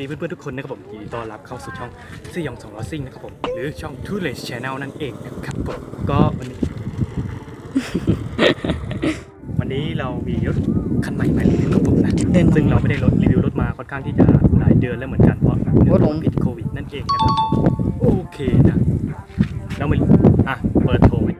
ดีเพื่อนๆทุกคนนะครับผมยินดีต้อนรับเข้าสู่ช่องซียองสองล้อซิ่งนะครับผมหรือช่อง t o o l e s Channel นั่นเองนะครับผมก็วันนี้ วันนี้เรามีรถคันใหม่มารีวิวครับผมนะเดินซึ่งเราไม่ได้รถรีวิวรถมาค่อนข้างที่จะหลายเดือนแล้วเหมือนกันเพราะเนื่องรถผจากมพิษโควิดนั่นเองนะครับผมโอเคนะแล้วมาอะเปิดโทรไว้แล้ว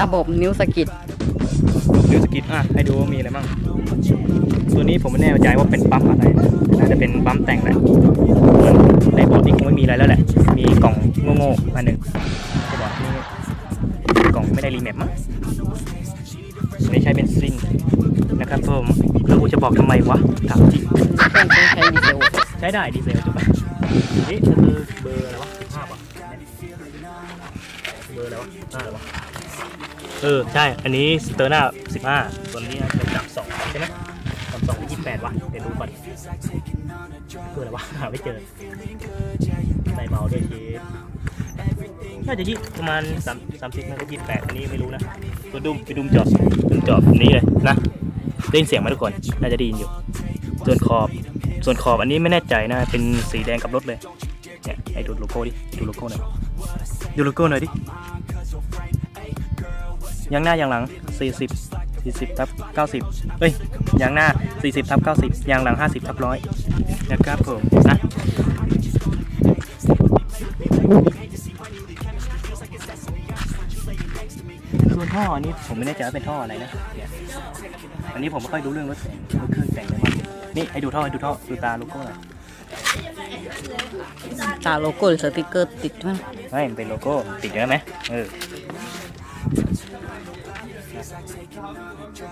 ระบบนิ้วสกิดดูสกิทอะให้ดูว่ามีอะไรบ้างตัวนี้ผมไม่แน่ใจว่าเป็นปั๊มอะไรนะน่าจะเป็นปั๊มแต่งแหละส่วนในบอร์ดนี่คงไม่มีอะไรแล้วแหละ มีกล่องโง่ๆอันหนึ่งในบอร์ดนี่กล่องไม่ได้รีแมปมั้งอันนี้ใช้เป็นซินนะครับผมแล้วกูจะบอกทำไมวะถามจริงเครื่องต้องใช้ดีเซลใช้ได้ดีเซลถูกไหมนี่คือเบอร์อะไรวะสิบห้าป่ะ เบอร์อะไรวะห้าอะไรวะเออ ใช่ อันนี้สเตอร์หน้าสิบห้าส่วนนี้เป็นดับสองใช่ไหมดับสองยี่สิบแปดวะเดี๋ยวดูก่อนคืออะไรวะหาไม่เจอใส่เมาด้วยชีสน่าจะยี่ประมาณสามสามสิบน่าจะยี่สิบแปดอันนี้ไม่รู้นะตัวดุมไปดุมจอบดุมจอบนี้เลยนะได้ยินเสียงไหมทุกคน น่าจะได้ยินอยู่ ส่วนขอบ ส่วนขอบอันนี้ไม่แน่ใจนะ เป็นสีแดงกับรถเลย เนี่ย ให้ดูโลโก้ดิ ดูโลโก้หน่อย ดูโลโก้หน่อยดิยางหน้ายางหลัง 40 40ทับ90 เอ้ยยางหน้า 40ทับ90ยางหลัง 50ทับร้อยนะครับผมนะส่วนท่ออันนี้ผมไม่แน่ใจว่าเป็นท่ออะไรนะอันนี้ผมไม่ค่อยรู้เรื่องรถแต่งรถเครื่องแต่งเลยว่านี่ให้ดูท่อให้ดูท่อดูตาโลโก้หน่อย ตาโลโก้หรือสติกเกอร์ติดมั้งไม่มันเป็นโลโก้ติดเยอะไหมเออ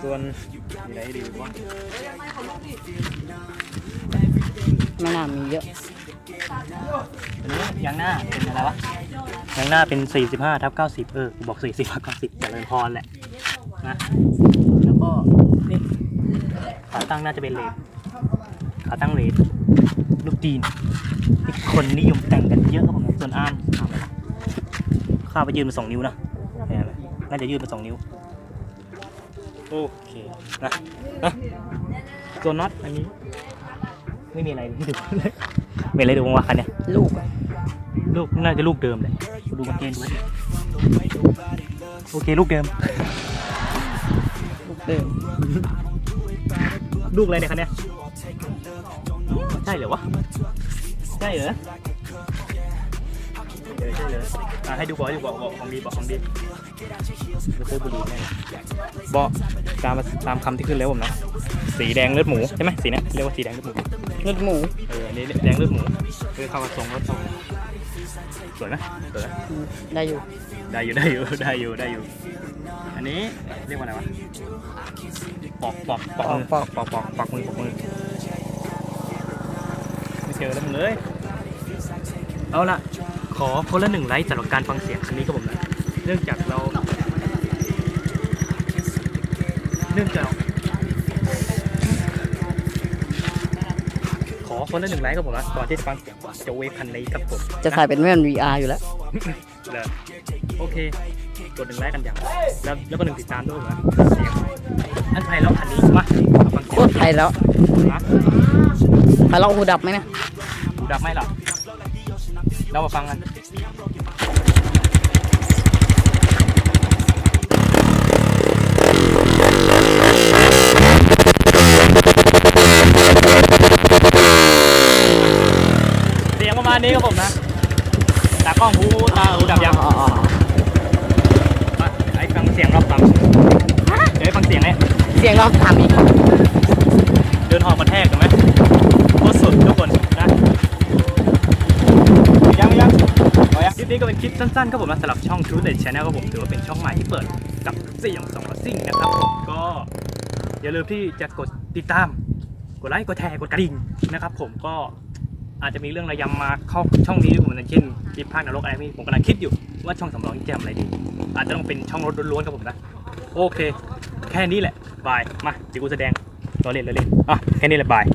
ส่วนมีอะไรให้ดูบ้างไม่น่ามีเยอะอันนี้ยางหน้าเป็นอะไรวะยางหน้าเป็น 45ทับ90 เออกูบอก 40ทับ90เจริญพรแหละนะแล้วก็นี่ขาตั้งน่าจะเป็นเลดขาตั้งเลดลูกจีนที่ คนนิยมแต่งกันเยอะครับผมส่วนอาร์มอาร์มอะไรวะข้าวไปยืนมาสองนิ้วนะเห็นไหมน่าจะยืนมาสองนิ้วโอเคนะนะส่วนน็อตอันนี้ ไม่มีอะไรที่ดูเลยมีอะไรดูบ้างวะคันเนี้ยลูกอะลูกน่าจะลูกเดิมเลยดูกางเกงดูดิโอเคลูกเดิมลูกเดิมลูกอะไรเนี่ยคันเนี้ยใช่เหรอวะ ใช่เหรอเออใช่เลยอะให้ดูบอกให้ดูบอกบอกของดีบอกของดีไม่เคยบุหรี่แน่เบาะตามตามคำที่ขึ้นแล้วผมนะ สีแดงเลือดหมูใช่ไหมสีเนี้ยเรียกว่าสีแดงเลือดหมู เลือดหมูเอออันนี้แดงเลือดหมูคือเข้ากับทรงรถทรงสวยไหมสวยไหมอืมได้อยู่ ได้อยู่ได้อยู่ได้อยู่ได้อยู่ อันนี้เรียกว่าอะไรวะปอกปอกปอกมือปอกปอกปอกปอกมือปอกมือไม่ เจอแล้วมึงเลยเอาละขอคนละหนึ่งไลค์สำหรับการฟังเสียงคันนี้กับผมนะเนื่องจากเรา เนื่องจาก ขอคนละหนึ่งไลค์กับผมนะก่อนที่จะฟังเสียงโจเวฟคันนี้กับผมจะใส่เป็นแว่น VR อยู่แล้วเลยโอเค กดหนึ่งไลค์กันอย่าง แล้วแล้วก็หนึ่งติดตามด้วยนะเสียงอันไทยแล้วคันนี้มาเอาฟังโคเสียงตรไทยแล้วนะไทยเราหูดับไหมเนี่ยหู ดับไหมหรอเรามาฟังกันเสียงประมาณนี้ครับผมนะตากล้องหูตาหูดับยังอ๋ออ๋อมาไอ้ฟังเสียงรอบฟังเดี๋ยวให้ฟังเสียงเนี่ยเสียงเราถามอีก เดินหอบกระแทกกันไหมโคตรสุดทุกคนนะยังยังพอยังคลิป นี้ก็เป็นคลิปสั้นๆครับผมนะสำหรับช่อง True Red Channel ครับผมถือว่าเป็นช่องใหม่ที่เปิดกับเสี่ยงสองซิ่งนะครับผมก็อย่าลืมที่จะกดติดตาม กดไลค์กดแชร์กดกระดิ่งนะครับผมก็อาจจะมีเรื่องระยำมาเข้าช่องนี้ด้วยผมอย่างเช่นคลิปภาคนรกอะไรนี่ผมกำลังคิดอยู่ว่าช่องสำรองจะทำอะไรดี อาจจะต้องเป็นช่องรถล้วนๆครับผมนะโอเค แค่นี้แหละบายมาเดี๋ยวกูแสดงรอเล่นรอเล่นอะแค่นี้แหละบาย